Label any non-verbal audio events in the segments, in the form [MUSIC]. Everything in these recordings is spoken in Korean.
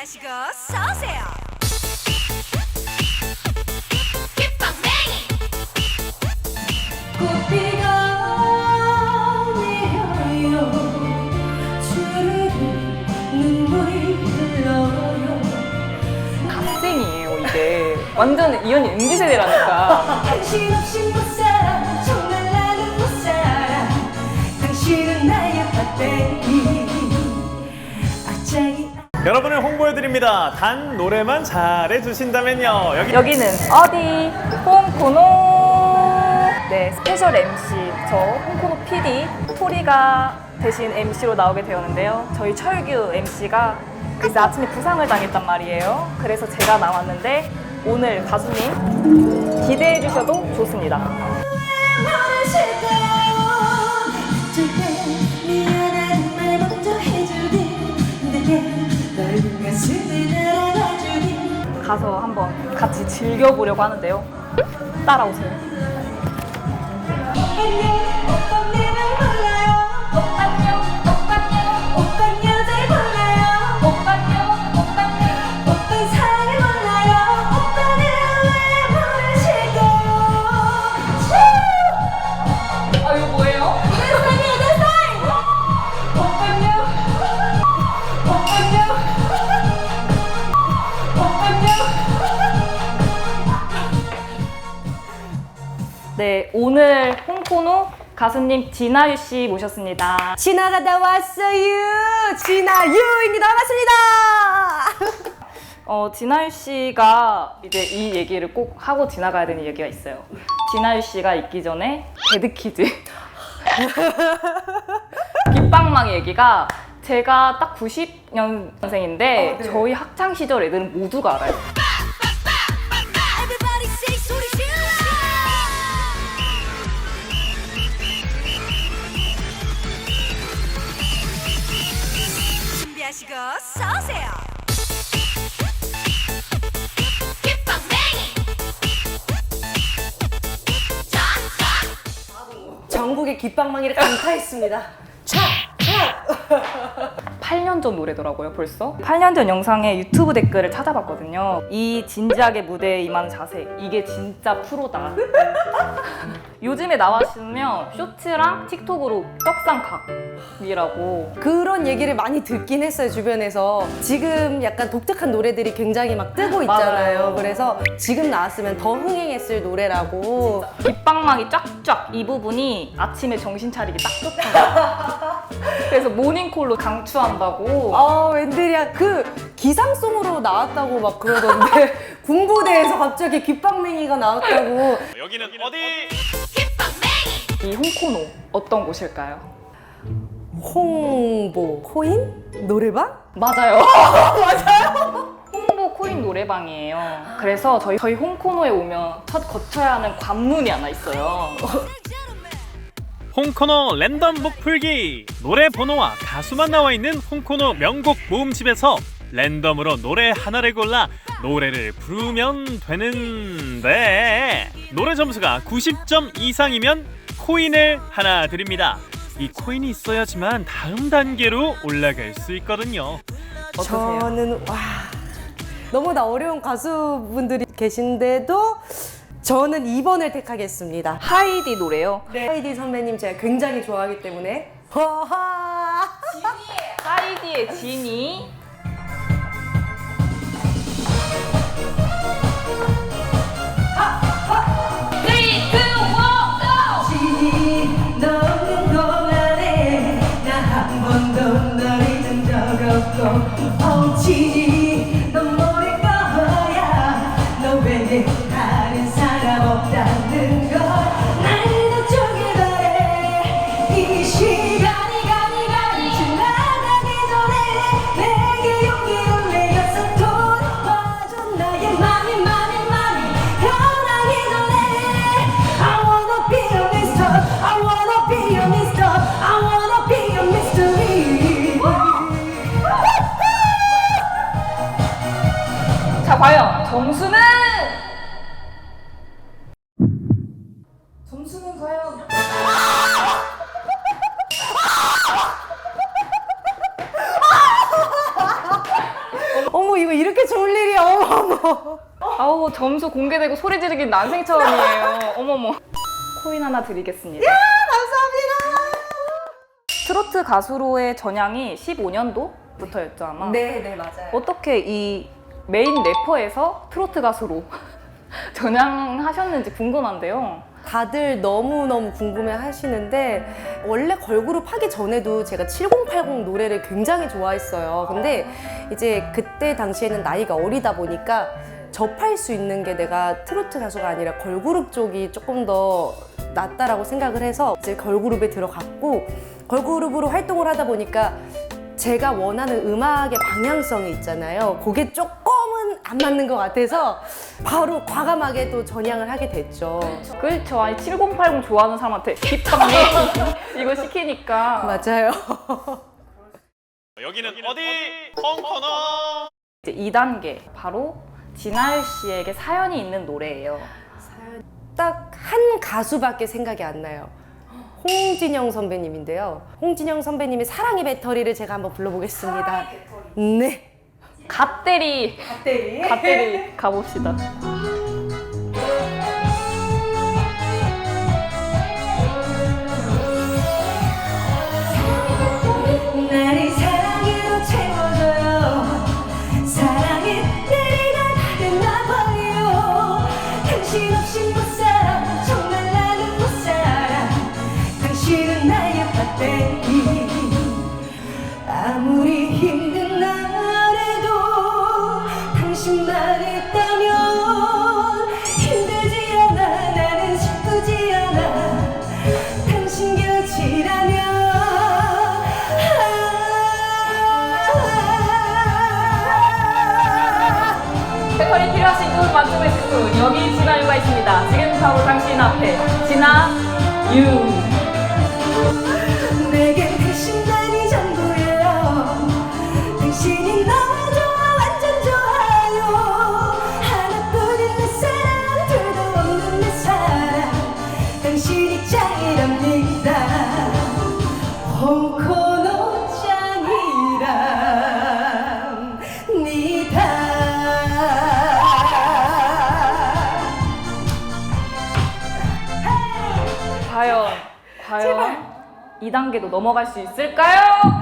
준비하시고 서세요. 꽃비가 내려요. 주르륵 눈물이 흘러요. 갓생이에요 이게. 완전 이현이 MZ 세대라니까. 당신 없이 못 살아. 정말 나는 못 살아. 당신은 나의 배터리 아차이. 여러분을 홍보 해드립니다. 단 노래만 잘해주신다면요. 여기 여기는 어디? 홍코노. 네 스페셜 MC 저 홍코노 PD 토리가 대신 MC로 나오게 되었는데요. 저희 철규 MC가 글쎄 아침에 부상을 당했단 말이에요. 그래서 제가 나왔는데 오늘 가수님 기대해 주셔도 좋습니다 가서 한번 같이 즐겨보려고 하는데요. 따라오세요 가수님 진아유 씨 모셨습니다 지나가다 왔어요 진아유입니다 반갑습니다 [LAUGHS] 어, 진아유 씨가 이제 이 얘기를 꼭 하고 지나가야 되는 얘기가 있어요. 진아유 씨가 있기 전에 데드키즈. [LAUGHS] 빗방망 얘기가 제가 딱 90년생인데 저희 학창 시절 애들은 모두가 알아요. 전국의 깃방망이를 강타했습니다 8년 [LAUGHS] 전 노래더라고요, 벌써. 8년 전 영상에 유튜브 댓글을 찾아봤거든요. 이 진지하게 무대에 임하는 자세, 이게 진짜 프로다. [LAUGHS] 요즘에 나와있으면 쇼츠랑 틱톡으로 떡상각 이라고. 그런 얘기를 많이 듣긴 했어요 주변에서 지금 약간 독특한 노래들이 굉장히 막 뜨고 있잖아요 맞아요. 그래서 지금 나왔으면 더 흥행했을 노래라고 빗방망이 쫙쫙 이 부분이 아침에 정신 차리기 딱 좋다고. [LAUGHS] 그래서 모닝콜로 강추한다고. 아 웬들이야 그 기상송으로 나왔다고 막 그러던데 [LAUGHS] 군부대에서 갑자기 귓방맹이가 나왔다고 여기는 어디? 이 홍코노 어떤 곳일까요? 홍보 코인 노래방 맞아요. [LAUGHS] 맞아요? 홍보 코인 노래방이에요. 그래서 저희, 저희 홍코노에 오면 첫 거쳐야 하는 관문이 하나 있어요. 홍코노 랜덤북 풀기 노래 번호와 가수만 나와 있는 홍코노 명곡 모음집에서 랜덤으로 노래 하나를 골라 노래를 부르면 되는데 노래 점수가 90점 이상이면 코인을 하나 드립니다. 이 코인이 있어야지만 다음 단계로 올라갈 수 있거든요. 어떠세요? 저는 와 너무나 어려운 가수분들이 계신데도 저는 2번을 택하겠습니다 하이디 노래요. 하이디 선배님 제가 굉장히 좋아하기 때문에 허하 하이디의 진이 진이 점수는 점수는 과연 어머 이거 이렇게 좋을 일이야 어머 어머 아우 점수 공개되고 소리 지르긴 난생 처음이에요. 어머머. 코인 하나 드리겠습니다. 감사합니다 트로트 가수로의 전향이 15년도부터였죠 아마. 네 네 맞아요 어떻게 이 메인 래퍼에서 트로트 가수로 [LAUGHS] 전향하셨는지 궁금한데요. 다들 너무너무 궁금해 하시는데 원래 걸그룹 하기 전에도 제가 7080 노래를 굉장히 좋아했어요. 근데 이제 그때 당시에는 나이가 어리다 보니까 접할 수 있는 게 내가 트로트 가수가 아니라 걸그룹 쪽이 조금 더 낫다라고 생각을 해서 이제 걸그룹에 들어갔고 걸그룹으로 활동을 하다 보니까 제가 원하는 음악의 방향성이 있잖아요. 그게 조금은 안 맞는 것 같아서 바로 과감하게 또 전향을 하게 됐죠. 그렇죠. 아니 7080 좋아하는 사람한테 힙합니 [LAUGHS] 이거 시키니까 맞아요. 여기는 어디? 콩코너. 이제 2단계 바로 진아유 씨에게 사연이 있는 노래예요. 딱 한 가수밖에 생각이 안 나요. 홍진영 선배님인데요. 홍진영 선배님의 사랑의 배터리를 제가 한번 불러보겠습니다. 네. 갓대리 갓대리. 갓대리 가봅시다. 나를 사랑으로 채워줘요 사랑의 내리가 됐나 봐요 당신 없이 배터리 필요하신 분 만점의 분 여기 진아유가 있습니다. 지금 바로 당신 앞에 당신이 짱이랍니다. 홍코 2단계도 넘어갈 수 있을까요?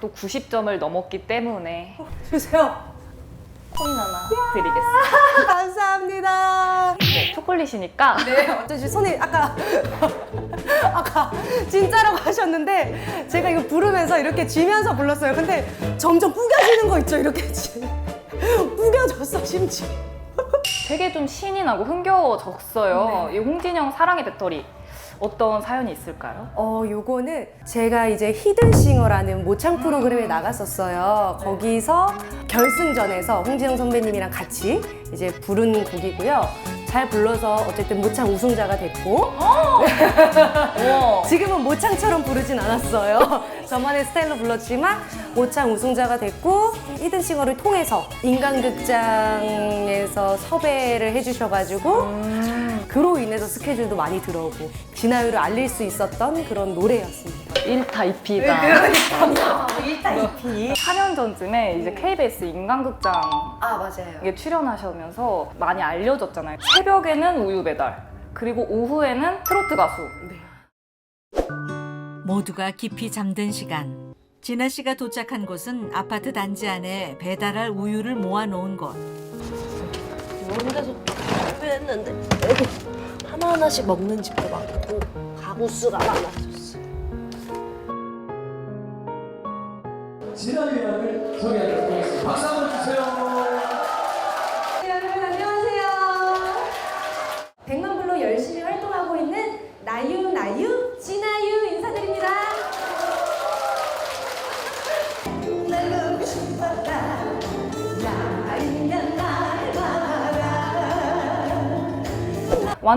또 90점을 넘었기 때문에 주세요. 코인 하나 드리겠습니다. 감사합니다. 초콜릿이니까 네, 어쩐지 손이 아까 [LAUGHS] 아까 진짜라고 하셨는데 제가 이거 부르면서 이렇게 쥐면서 불렀어요. 근데 점점 뿌겨지는 거 있죠, 이렇게 쥐. [LAUGHS] 뿌겨졌어 심지어. [LAUGHS] 되게 좀 신이 나고 흥겨워졌어요. 이 홍진영 사랑의 배터리 어떤 사연이 있을까요? 어, 요거는 제가 이제 히든싱어라는 모창 프로그램에 나갔었어요. 거기서 결승전에서 홍진영 선배님이랑 같이 이제 부른 곡이고요. 잘 불러서 어쨌든 모창 우승자가 됐고 우와. [LAUGHS] 지금은 모창처럼 부르진 않았어요. [LAUGHS] 저만의 스타일로 불렀지만 모창 우승자가 됐고 히든싱어를 통해서 인간극장에서 섭외를 해주셔가지고 그로 인해서 스케줄도 많이 들어오고 진아유를 알릴 수 있었던 그런 노래였습니다. 1타 2피다. 일단 EP. 4년 전쯤에 이제 KBS 인간극장 아 맞아요. 에 출연하시면서 많이 알려졌잖아요. 새벽에는 우유 배달, 그리고 오후에는 트로트 가수. 모두가 깊이 잠든 시간. 진아 씨가 도착한 곳은 아파트 단지 안에 배달할 우유를 모아놓은 곳. 이런 데서 준비 했는데 여기 하나하나씩 먹는 집도 많고 가구 수가 많아졌어. 진아유 양을 소개하도록 하겠습니다. 박수 한번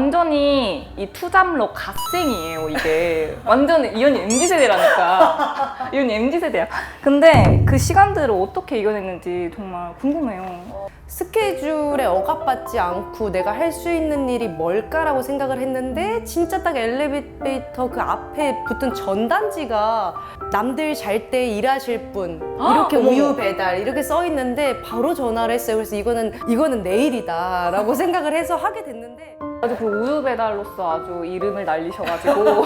완전히 이 투잡러 갓생이에요 이게 완전 이현이 MZ 세대라니까 이현이 MZ 세대야. 근데 그 시간들을 어떻게 이겨냈는지 정말 궁금해요. 스케줄에 억압받지 않고 내가 할 수 있는 일이 뭘까라고 생각을 했는데 진짜 딱 엘리베이터 그 앞에 붙은 전단지가 남들 잘 때 일하실 분 이렇게 어머. 우유 배달 이렇게 써 있는데 바로 전화를 했어요. 그래서 이거는 이거는 내일이다라고 [LAUGHS] 생각을 해서 하게 됐는데 아주 그 우유 배달로서 아주 이름을 날리셔가지고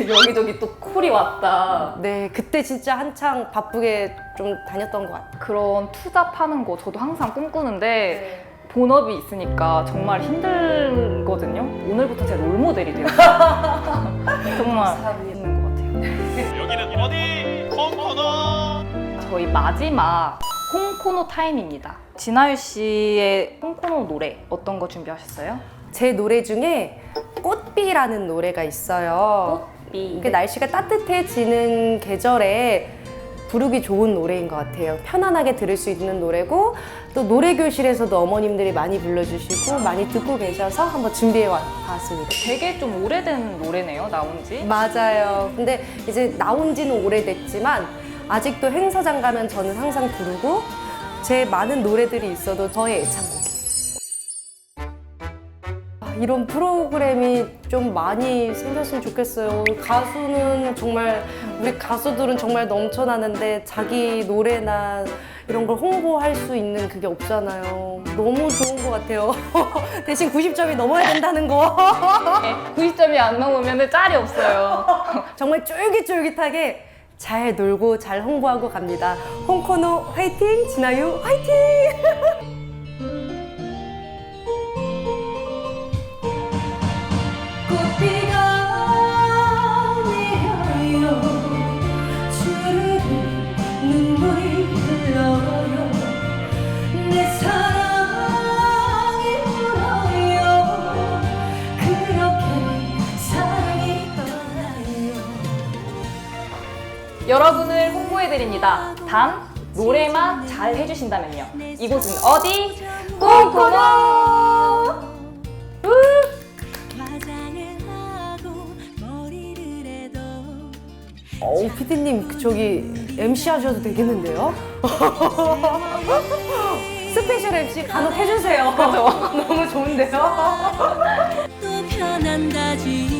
[LAUGHS] 여기저기 또 콜이 왔다. 네 그때 진짜 한창 바쁘게 좀 다녔던 것 같아요. 그런 투잡하는 거 저도 항상 꿈꾸는데 본업이 있으니까 정말 힘들거든요. 오늘부터 제 롤모델이 돼요. [LAUGHS] 정말 있는 것 같아요. 여기는 어디? 홍코노. 저희 마지막 홍코노 타임입니다. 진아유 씨의 홍코노 노래 어떤 거 준비하셨어요? 제 노래 중에 꽃비라는 노래가 있어요. 삐. 이게 날씨가 따뜻해지는 계절에 부르기 좋은 노래인 것 같아요. 편안하게 들을 수 있는 노래고 또 노래 교실에서도 어머님들이 많이 불러주시고 많이 듣고 계셔서 한번 준비해 와- 봤습니다. 되게 좀 오래된 노래네요, 나온 지. 맞아요. 근데 이제 나온 지는 오래됐지만 아직도 행사장 가면 저는 항상 부르고 제 많은 노래들이 있어도 저의 애창곡 이런 프로그램이 좀 많이 생겼으면 좋겠어요. 가수는 정말 우리 가수들은 정말 넘쳐나는데 자기 노래나 이런 걸 홍보할 수 있는 그게 없잖아요. 너무 좋은 것 같아요. [LAUGHS] 대신 90점이 넘어야 된다는 거. 90점이 안 넘으면 짤이 없어요. [LAUGHS] 정말 쫄깃쫄깃하게 잘 놀고 잘 홍보하고 갑니다. 홍코노 화이팅! 진아유 화이팅! [LAUGHS] 노래만 잘 해주신다면요. 이곳은 어디? 해도 어우 피디님 저기 MC 하셔도 되겠는데요? [LAUGHS] 스페셜 MC 간혹 해주세요. [LAUGHS] 너무 좋은데요? 또 변한다지